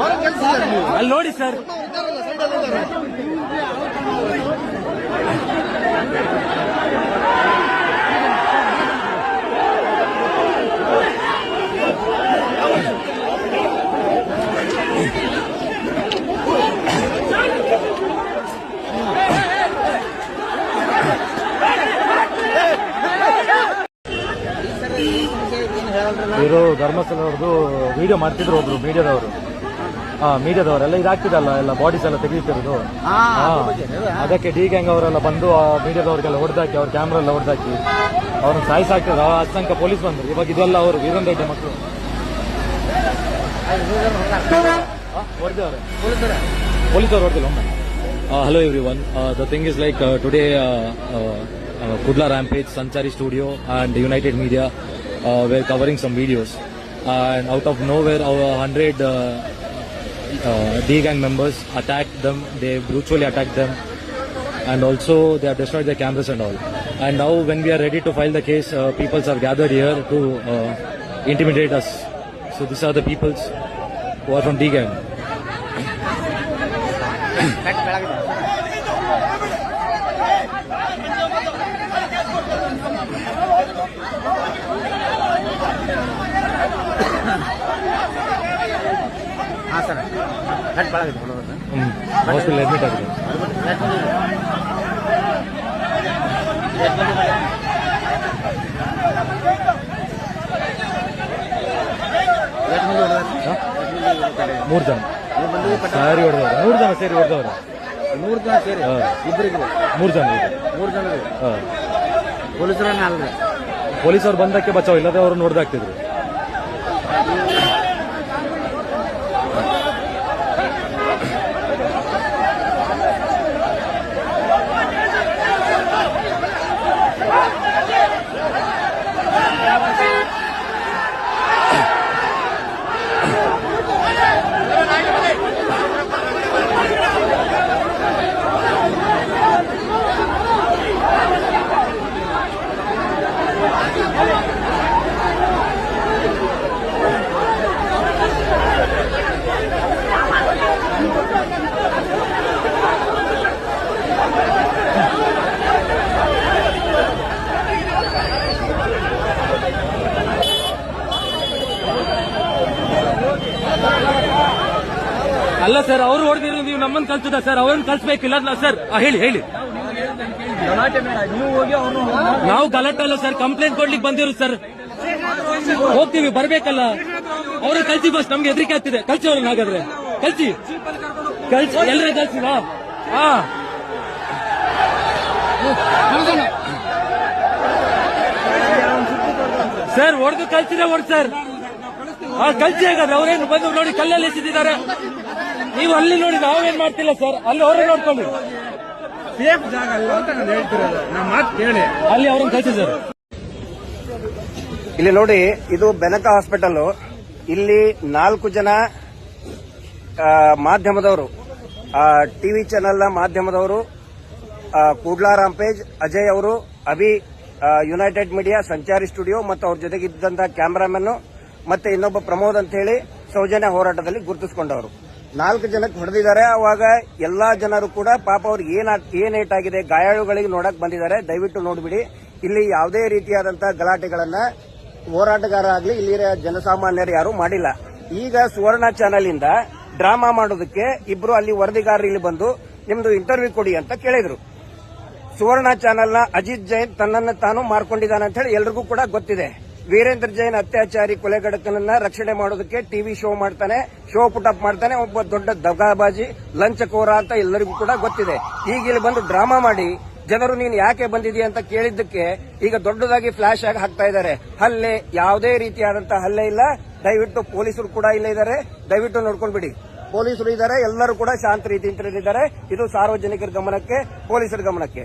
ಅಲ್ಲಿ ನೋಡಿ ಸರ್. ಇವರು ಧರ್ಮಸ್ಥಳವ್ರದ್ದು ವಿಡಿಯೋ ಮಾಡ್ತಿದ್ರು ಒಬ್ರು ಮೀಡಿಯಾದವರು ಮೀಡಿಯಾದವರೆಲ್ಲ ಇದಾಗ್ತಿದಲ್ಲ ಎಲ್ಲ ಬಾಡೀಸ್ ಎಲ್ಲ ತೆಗೀತಿರೋದು ಹಾ. ಅದಕ್ಕೆ ಡಿ ಗ್ಯಾಂಗ್ ಅವರೆಲ್ಲ ಬಂದು ಆ ಮೀಡಿಯಾದವ್ರಿಗೆಲ್ಲ ಹೊಡೆದಾಕಿ ಅವ್ರ ಕ್ಯಾಮ್ರಾ ಎಲ್ಲ ಹೊಡೆದಾಕಿ ಅವ್ರನ್ನ ಸಾಯಿಸಾಕ್ತಿದ್ರು. ಆ ಅಸಂಖ್ಯ ಪೊಲೀಸ್ ಬಂದ್ರು. ಇವಾಗ ಇದೆಲ್ಲ ಅವರು ವೀರೇಂದ್ರ ರೆಡ್ಡಿ ಮಕ್ಕಳು. ಪೊಲೀಸ್ ಪೊಲೀಸರು ಹೊಡೆದಿಲ್ಲ ಒಮ್ಮೆ. Hello everyone the thing is like today Kudla rampage Sanchari studio and united media we're covering some videos and out of nowhere our 100 uh, uh, D gang members attacked them they brutally attacked them and also they have destroyed their cameras and all and now when we are ready to file the case uh, peoples are gathered here to uh, intimidate us so these are the peoples who are from D gang ಹಾಂ sir. Cut hospital admit ಆಗಿದೆ ಮೂರು ಜನ. ಸಾರಿ ಹೊಡೆದವ್ರ. ಮೂರು ಜನ ಸೇರಿ ಹೊಡೆದವ್ರ. ನೂರು ಜನ ಸೇರಿ? ಹಾ. ಇಬ್ಬರಿಗೆ ಮೂರು ಜನ ಇದೆ. ಮೂರು ಜನ ಪೊಲೀಸರ ಪೊಲೀಸರನ್ನ ಅಲ್ರಿ ಪೊಲೀಸರು ಬಂದಕ್ಕೆ ಬಚಾವ್ ಇಲ್ಲದೆ ಅವ್ರು ನೋಡ್ದಾಕ್ತಿದ್ರು ಅಲ್ಲ ಸರ್, ಅವ್ರು ಹೊಡೆದಿರೋ ನೀವು ನಮ್ಮನ್ನ ಕಲ್ಸದ ಸರ್, ಅವ್ರನ್ನ ಕಲ್ಸ್ಬೇಕಿಲ್ಲ ಸರ್. ಹೇಳಿ ಹೇಳಿ. ನೀವು ಗಲಾಟೆ ಅಲ್ಲ ಸರ್ ಕಂಪ್ಲೇಂಟ್ ಕೊಡ್ಲಿಕ್ಕೆ ಬಂದಿರೋ ಸರ್. ಹೋಗ್ತೀವಿ, ಬರ್ಬೇಕಲ್ಲ. ಅವ್ರನ್ನ ಕಲ್ಸಿ ಬಸ್ ನಮ್ಗೆ ಹೆದರಿಕೆ ಆಗ್ತಿದೆ. ಕಲ್ಸಿ ಅವ್ರನ್ನ ಹಾಗಾದ್ರೆ. ಕಲ್ಸಿ. ಕಲ್ಸಿ ಎಲ್ಲರೇ ಕಲ್ಸಿ, ಹಾ. ಸರ್, ಹೊಡೆದು ಕಲ್ಸಿದ್ರೆ ಹೊಡ್ ಸರ್. ಕಲ್ಸಿ ಹಾಗಾದ್ರೆ. ಅವ್ರೇನು ಬಂದು ನೋಡಿ ಕಲ್ಲಲ್ಲಿ ಎಸೆದಿದ್ದಾರೆ. ನೀವು ಅಲ್ಲಿ ನೋಡಿ ನಾವೇನ್ ಮಾಡ್ತಿಲ್ಲ ಸರ್? ಅಲ್ಲಿ ಅವರೇ ನೋಡ್ಕೊಂಡು ಸೇಫ್ ಜಾಗ ಅಲ್ಲ ಅಂತ ನಾನು ಹೇಳ್ತಿರೋದು. ನಾ ಮಾತು ಕೇಳಿ. ಅಲ್ಲಿ ಅವ್ರನ್ನ ಕಳಿಸಿ ಸರ್ ಇಲ್ಲಿ ನೋಡಿ ಇದು ಬೆನಕ ಹಾಸ್ಪಿಟಲ್ ಇಲ್ಲಿ ನಾಲ್ಕು ಜನ ಆ, ಮಾಧ್ಯಮದವರು ಟಿವಿ ಚಾನೆಲ್ನ ಮಾಧ್ಯಮದವರು ಆ, ಕೂಡ್ಲಾ ರಾಂಪೇಜ್ ಅಜಯ್ ಅವರು Abhi united media Sanchari studio ಮತ್ತು ಅವ್ರ ಜೊತೆಗಿದ್ದಂತಹ ಕ್ಯಾಮರಾಮನ್ ಮತ್ತೆ ಇನ್ನೊಬ್ಬ ಪ್ರಮೋದ್ ಅಂತ ಹೇಳಿ ಸೌಜನ್ಯ ಹೋರಾಟದಲ್ಲಿ ಗುರುತಿಸಿಕೊಂಡವರು. ನಾಲ್ಕು ಜನಕ್ಕೆ ಹೊಡೆದಿದ್ದಾರೆ. ಅವಾಗ ಎಲ್ಲಾ ಜನರು ಕೂಡ ಪಾಪ ಅವ್ರಿಗೆ ಏನ್ ಆಗಿದೆ ಗಾಯಾಳುಗಳಿಗೆ ನೋಡಕ್ ಬಂದಿದ್ದಾರೆ. ದಯವಿಟ್ಟು ನೋಡ್ಬಿಡಿ. ಇಲ್ಲಿ ಯಾವುದೇ ರೀತಿಯಾದಂತಹ ಗಲಾಟೆಗಳನ್ನ ಹೋರಾಟಗಾರ ಇಲ್ಲಿ ಜನಸಾಮಾನ್ಯರು ಯಾರು ಮಾಡಿಲ್ಲ. ಈಗ ಸುವರ್ಣ ಚಾನೆಲ್ ಇಂದ ಡ್ರಾಮಾ ಮಾಡೋದಕ್ಕೆ ಇಬ್ರು ಅಲ್ಲಿ ವರದಿಗಾರರು ಇಲ್ಲಿ ಬಂದು ನಿಮ್ದು ಇಂಟರ್ವ್ಯೂ ಕೊಡಿ ಅಂತ ಕೇಳಿದ್ರು. ಸುವರ್ಣ ಚಾನೆಲ್ನ ಅಜಿತ್ ಜೈನ್ ತನ್ನನ್ನು ತಾನು ಮಾರ್ಕೊಂಡಿದ್ದಾನೆ ಅಂತ ಹೇಳಿ ಎಲ್ರಿಗೂ ಕೂಡ ಗೊತ್ತಿದೆ. ವೀರೇಂದ್ರ ಜೈನ್ ಅತ್ಯಾಚಾರಿ ಕೊಲೆಗಡಕನನ್ನ ರಕ್ಷಣೆ ಮಾಡೋದಕ್ಕೆ ಟಿವಿ ಶೋ ಮಾಡ್ತಾನೆ, ಶೋ ಪುಟಪ್ ಮಾಡ್ತಾನೆ, ಒಬ್ಬ ದೊಡ್ಡ ದಗಾಬಾಜಿ, ಲಂಚಕೋರ ಅಂತ ಎಲ್ಲರಿಗೂ ಕೂಡ ಗೊತ್ತಿದೆ. ಈಗ ಇಲ್ಲಿ ಬಂದು ಡ್ರಾಮಾ ಮಾಡಿ, ಜನರು ನೀನು ಯಾಕೆ ಬಂದಿದೀಯ ಅಂತ ಕೇಳಿದ್ದಕ್ಕೆ ಈಗ ದೊಡ್ಡದಾಗಿ ಫ್ಲಾಶ್ ಆಗಿ ಹಾಕ್ತಾ ಇದ್ದಾರೆ. ಹಲ್ಲೆ ಯಾವುದೇ ರೀತಿಯಾದಂತಹ ಹಲ್ಲೆ ಇಲ್ಲ. ದಯವಿಟ್ಟು ಪೊಲೀಸರು ಕೂಡ ಇಲ್ಲೇ ಇದ್ದಾರೆ. ದಯವಿಟ್ಟು ನೋಡ್ಕೊಂಡ್ಬಿಡಿ. ಪೊಲೀಸರು ಇದ್ದಾರೆ, ಎಲ್ಲರೂ ಕೂಡ ಶಾಂತ ರೀತಿಯಿಂದ ಇದ್ದಾರೆ. ಇದು ಸಾರ್ವಜನಿಕರ ಗಮನಕ್ಕೆ, ಪೊಲೀಸರ ಗಮನಕ್ಕೆ.